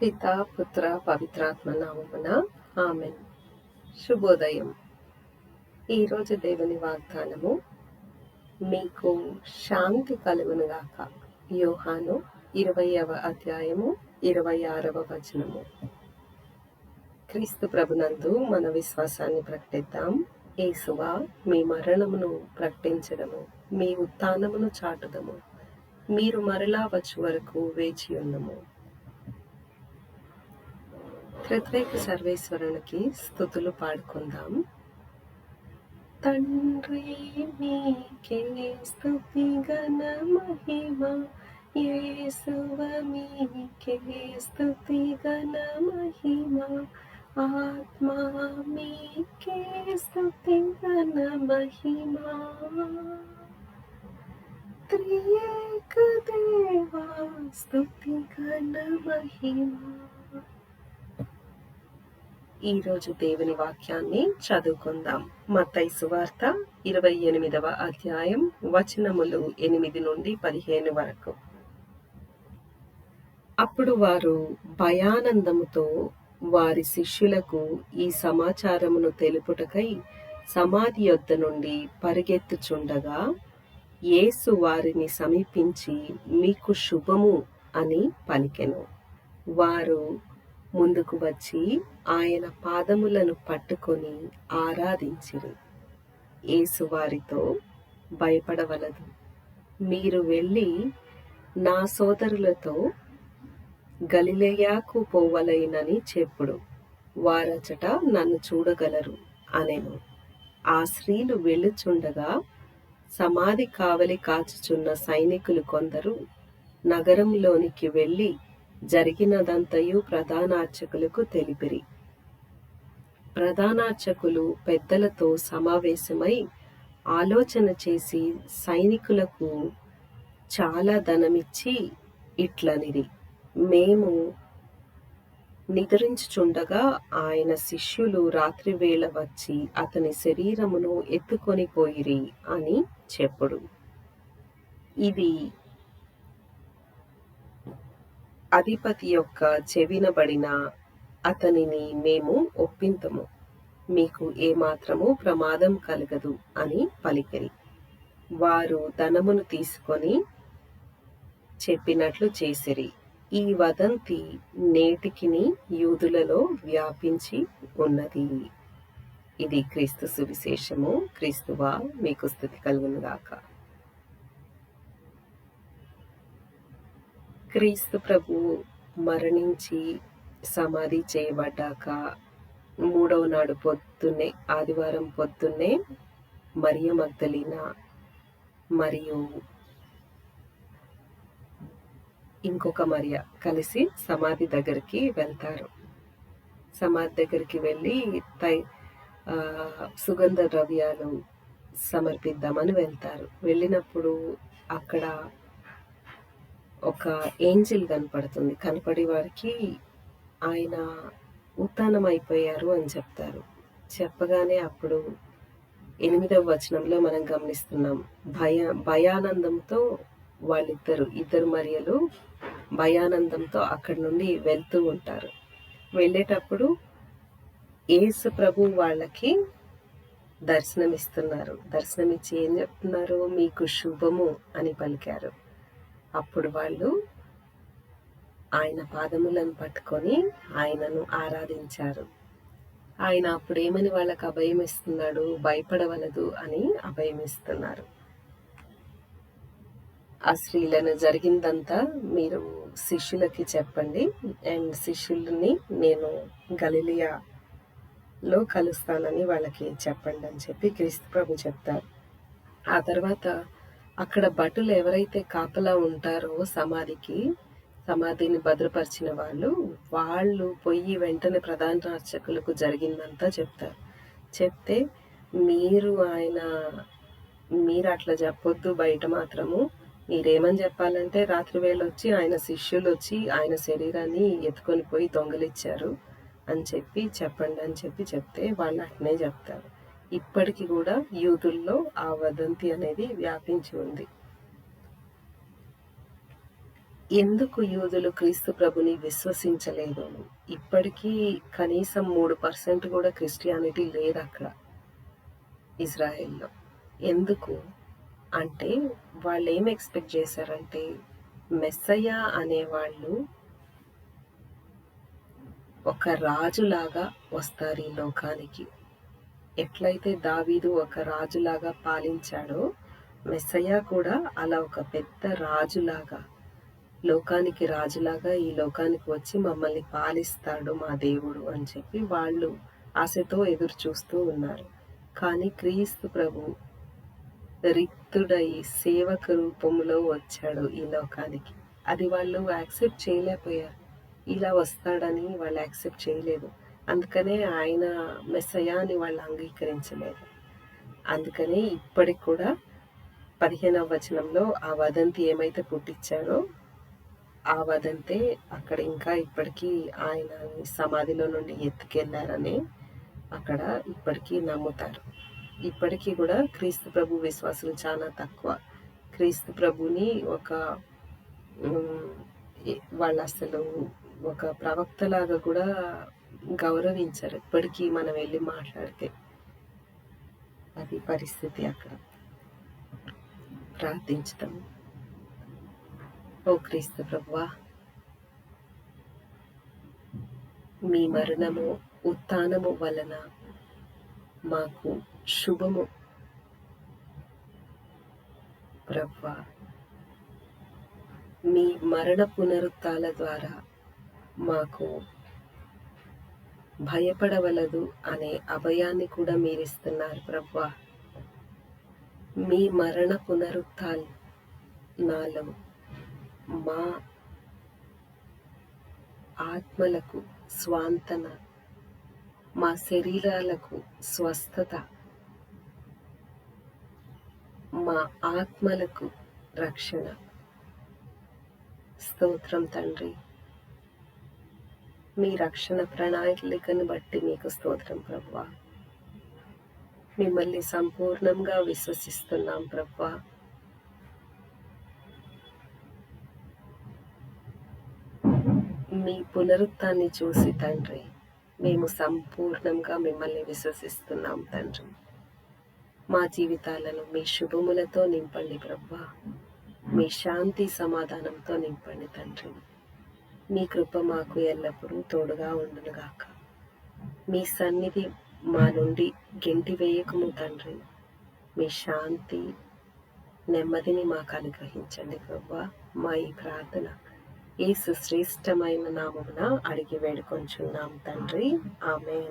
పిత పుత్ర పవిత్రాత్మ నామమున ఆమెన్. శుభోదయం. ఈరోజు దేవుని వాగ్దానము మీకు శాంతి కలుగునుగాక యోహాను ఇరవైవ అధ్యాయము ఇరవై ఆరవ వచనము. క్రీస్తు ప్రభునందు మన విశ్వాసాన్ని ప్రకటిద్దాం. ఏసువా మీ మరణమును ప్రకటించడము మీ ఉత్థానమును చాటుదము. మీరు మరలా వచ్చు వరకు వేచి ఉన్నము. త్రిత్వేక సర్వేశ్వరునికి స్థుతులు పాడుకుందాం. తండ్రి మీకే స్థుతి గణ మహిమ. యేసువ మీకే స్థుతి గణ మహిమ. ఆత్మా మీకే స్థుతి గణ మహిమ. త్రియేక దేవా స్థుతి గణ మహిమ. ఈరోజు దేవుని వాక్యాన్ని చదువుకుందాం. మత్తయి సువార్త ఇరవై ఎనిమిదవ అధ్యాయం వచనములు ఎనిమిది నుండి పదిహేను వరకు. అప్పుడు వారు భయానందముతో వారి శిష్యులకు ఈ సమాచారమును తెలుపుటకై సమాధి యొద్ద నుండి పరిగెత్తుచుండగా యేసు వారిని సమీపించి మీకు శుభము అని పలికెను. వారు ముందుకు వచ్చి ఆయన పాదములను పట్టుకొని ఆరాధించిరి. ఏసువారితో భయపడవలదు. మీరు వెళ్ళి నా సోదరులతో గలిలయాకు పోవలైనని చెప్పుడు. వారచట నన్ను చూడగలరు అనెను. ఆ స్త్రీలు వెళ్ళుచుండగా సమాధి కావలి కాచుచున్న సైనికులు కొందరు నగరంలోనికి వెళ్ళి జరిగినదంతయు ప్రధానార్చకులకు తెలిపిరి. ప్రధానార్చకులు పెద్దలతో సమావేశమై ఆలోచన చేసి సైనికులకు చాలా ధనమిచ్చి ఇట్లనిది మేము నిద్రించుచుండగా ఆయన శిష్యులు రాత్రివేళ వచ్చి అతని శరీరమును ఎత్తుకొని పోయిరి అని చెప్పుడు. ఇది అధిపతి యొక్క చెవినబడిన అతనిని మేము ఒప్పింతము. మీకు ఏమాత్రము ప్రమాదం కలగదు అని పలికిరి. వారు ధనమును తీసుకొని చెప్పినట్లు చేసిరి. ఈ వదంతి నేటికిని యూదులలో వ్యాపించి ఉన్నది. ఇది క్రీస్తు సువిశేషము. క్రీస్తువా మీకు స్థుతి కలుగునుగాక. క్రీస్తు ప్రభు మరణించి సమాధి చేయబడ్డాక మూడవ నాడు పొద్దున్నే ఆదివారం పొద్దున్నే మరియ మగ్దలిన మరియు ఇంకొక మరియ కలిసి సమాధి దగ్గరికి వెళ్తారు. సమాధి దగ్గరికి వెళ్ళి తై సుగంధ ద్రవ్యాలు సమర్పిద్దామని వెళ్తారు. వెళ్ళినప్పుడు అక్కడ ఒక ఏంజిల్ కనపడుతుంది. కనపడి వారికి ఆయన ఉత్తానం అయిపోయారు అని చెప్తారు. చెప్పగానే అప్పుడు ఎనిమిదవ వచనంలో మనం గమనిస్తున్నాం. భయ భయానందంతో వాళ్ళిద్దరు ఇద్దరు మరియలు భయానందంతో అక్కడి నుండి వెళ్తూ ఉంటారు. వెళ్ళేటప్పుడు ఏసు ప్రభు వాళ్ళకి దర్శనమిస్తున్నారు. దర్శనమిచ్చి ఏం చెప్తున్నారు? మీకు శుభము అని పలికారు. అప్పుడు వాళ్ళు ఆయన పాదములను పట్టుకొని ఆయనను ఆరాధించారు. ఆయన అప్పుడు ఏమని వాళ్ళకి అభయం ఇస్తున్నాడు? భయపడవలదు అని అభయం ఇస్తున్నారు. ఆ స్త్రీలను జరిగిందంతా మీరు శిష్యులకి చెప్పండి. అండ్ శిష్యుల్ని నేను గలిలియాలో కలుస్తానని వాళ్ళకి చెప్పండి అని చెప్పి క్రీస్తు ప్రభు చెప్తారు. ఆ తర్వాత అక్కడ భటులు ఎవరైతే కాపలా ఉంటారో సమాధికి సమాధిని భద్రపరిచిన వాళ్ళు వాళ్ళు పొయ్యి వెంటనే ప్రధాన అర్చకులకు జరిగిందంతా చెప్తారు. చెప్తే మీరు ఆయన మీరు అట్లా చెప్పొద్దు బయట మాత్రము. మీరేమని చెప్పాలంటే రాత్రి వేళ వచ్చి ఆయన శిష్యులు వచ్చి ఆయన శరీరాన్ని ఎత్తుకొని పోయి దొంగలిచ్చారు అని చెప్పి చెప్పండి అని చెప్పి చెప్తే వాళ్ళు అట్నే చెప్తారు. ఇప్పటికీ కూడా యూతుల్లో ఆ వదంతి అనేది వ్యాపించి ఉంది. ఎందుకు యూదులు క్రీస్తు ప్రభుని విశ్వసించలేదు? ఇప్పటికీ కనీసం మూడు పర్సెంట్ కూడా క్రిస్టియానిటీ లేదు అక్కడ ఇజ్రాయెల్లో. ఎందుకు? అంటే వాళ్ళు ఏం ఎక్స్పెక్ట్ చేశారంటే మెస్సయ్య అనేవాళ్ళు ఒక రాజులాగా వస్తారు ఈ లోకానికి. ఎట్లయితే దావీదు ఒక రాజులాగా పాలించాడో మెస్సయ్య కూడా అలా ఒక పెద్ద రాజులాగా లోకానికి రాజులాగా ఈ లోకానికి వచ్చి మమ్మల్ని పాలిస్తాడు మా దేవుడు అని చెప్పి వాళ్ళు ఆశతో ఎదురు చూస్తూ ఉన్నారు. కానీ క్రీస్తు ప్రభు రిక్తుడై సేవక రూపంలో వచ్చాడు ఈ లోకానికి. అది వాళ్ళు యాక్సెప్ట్ చేయలేకపోయారు. ఇలా వస్తాడని వాళ్ళు యాక్సెప్ట్ చేయలేదు. అందుకనే ఆయన మెస్సయాని వాళ్ళు అంగీకరించలేదు. అందుకనే ఇప్పటికి కూడా పదిహేనవ వచనంలో ఆ వదంతి ఏమైతే పుట్టించారో ఆ వదంతే అక్కడ ఇంకా ఇప్పటికీ ఆయన సమాధిలో నుండి ఎత్తుకెళ్ళారని అక్కడ ఇప్పటికీ నమ్ముతారు. ఇప్పటికీ కూడా క్రీస్తు ప్రభు విశ్వాసులు చాలా తక్కువ. క్రీస్తు ప్రభుని ఒక వాళ్ళు అసలు ఒక ప్రవక్తలాగా కూడా గౌరవించరు. ఇప్పటికీ మనం వెళ్ళి మాట్లాడితే అది పరిస్థితి అక్కడ. ప్రార్థించుతాం ఓ క్రీస్తు ప్రభువా మీ మరణము ఉత్థానము వలన మాకు శుభము. ప్రభా మీ మరణ పునరుత్తాల ద్వారా మాకు భయపడవలదు అనే అభయాన్ని కూడా మీరిస్తున్నారు ప్రభా మీ మరణ పునరుత్థాలు నాలో మా ఆత్మలకు స్వాంతన మా శరీరాలకు స్వస్థత మా ఆత్మలకు రక్షణ. స్తోత్రం తండ్రి. మీ రక్షణ ప్రణాళికను బట్టి మీకు స్తోత్రం ప్రభు మిమ్మల్ని సంపూర్ణంగా విశ్వసిస్తున్నాం ప్రభు మీ పునరుత్వాన్ని చూసి తండ్రి మేము సంపూర్ణంగా మిమ్మల్ని విశ్వసిస్తున్నాం తండ్రి. మా జీవితాలను మీ శుభములతో నింపండి ప్రభా మీ శాంతి సమాధానంతో నింపండి తండ్రి. మీ కృప మాకు ఎల్లప్పుడూ తోడుగా ఉండునుగాక. మీ సన్నిధి మా నుండి గెంటి వేయకము తండ్రి. మీ శాంతి నెమ్మదిని మాకు అనుగ్రహించండి ప్రభా. మా ఈ ప్రార్థన ఈ సుశ్రేష్టమైన నామమున అడిగి వేడుకొంచున్నాం తండ్రి. ఆమె